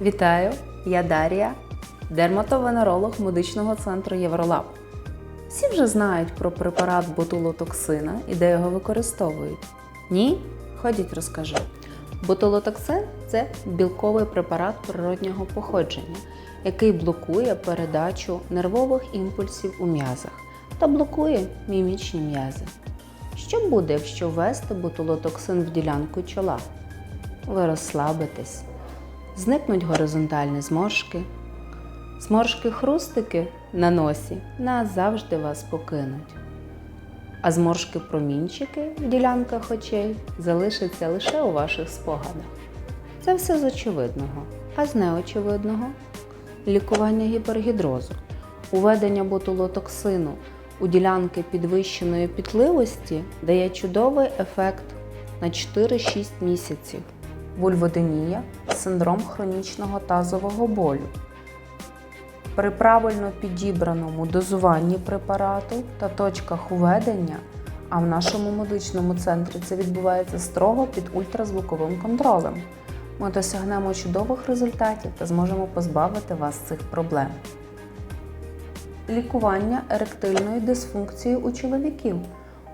Вітаю! Я Дар'я, дерматовенеролог медичного центру Євролаб. Всі вже знають про препарат ботулотоксина і де його використовують. Ні? Ходіть розкажу. Ботулотоксин це білковий препарат природнього походження, який блокує передачу нервових імпульсів у м'язах та блокує мімічні м'язи. Що буде, якщо ввести ботулотоксин в ділянку чола? Ви розслабитесь, зникнуть горизонтальні зморшки, зморшки-хрустики на носі назавжди вас покинуть. А зморшки-промінчики в ділянках очей залишаться лише у ваших спогадах. Це все з очевидного, а з неочевидного лікування гіпергідрозу, уведення ботулотоксину у ділянки підвищеної пітливості дає чудовий ефект на 4-6 місяців. Вульводенія синдром хронічного тазового болю. При правильно підібраному дозуванні препарату та точках уведення, а в нашому медичному центрі це відбувається строго під ультразвуковим контролем, ми досягнемо чудових результатів та зможемо позбавити вас цих проблем. Лікування еректильної дисфункції у чоловіків.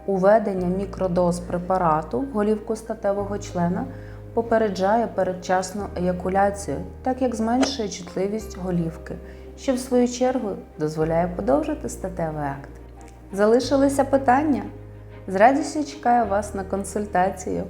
Уведення мікродоз препарату в голівку статевого члена попереджає передчасну еякуляцію, так як зменшує чутливість голівки, що в свою чергу дозволяє подовжити статевий акт. Залишилися питання? З радістю чекаю вас на консультацію.